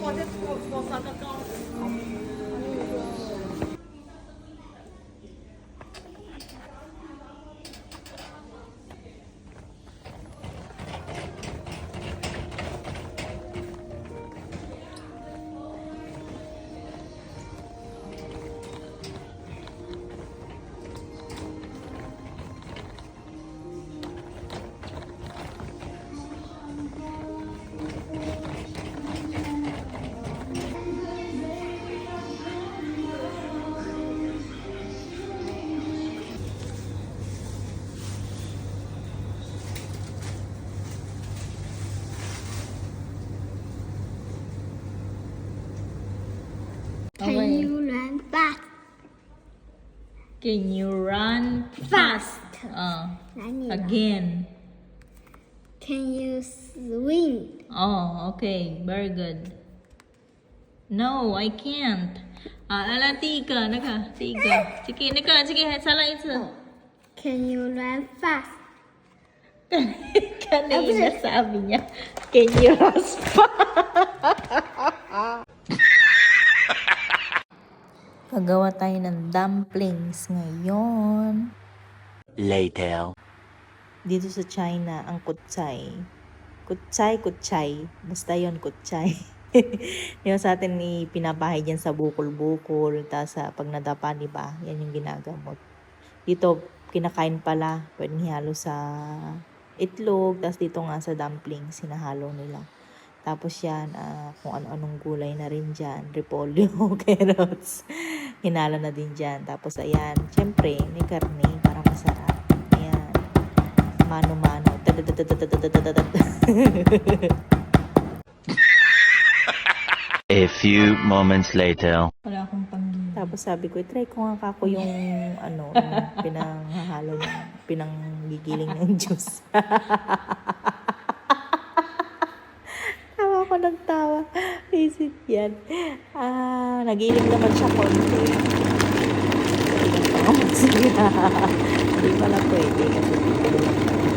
On 我我三的高 Can Okay. you run fast? Can you run fast? Uh, Nani ba? again. Can you swim? Oh, okay. Very good. No, I can't. Ah, 啊，来第一个那个，第一个，这个那个，这个再来一次。 Can you run fast? Kanina sabi niya, can you raspa? Gagawa tayo ng dumplings ngayon. Later. Dito sa China, ang kutsay. Kutsay, kutsay. Basta yon kutsay. Ba sa atin ni pinabahay dyan sa bukol-bukol. Tapos sa pag nadapa, di ba? Yan yung ginagamot. Dito, kinakain pala. Pwedeng halo sa itlog. Tapos dito nga sa dumplings, sinahalo nila. Tapos yan, uh, kung ano-anong gulay na rin dyan. Repolyo, carrots. Hinala na din dyan. Tapos ayan, syempre, may karne para masarap. Ayan. Mano-mano. A few moments later. Wala akong panggin. Tapos sabi ko, try ko nga kako yung ano, yung pinanghahalo, pinanggigiling ng juice ako nagtawa. Isip yan. Ah, nag-iilim naman siya konti. Sige na. Hindi pala pwede kasi dito lang.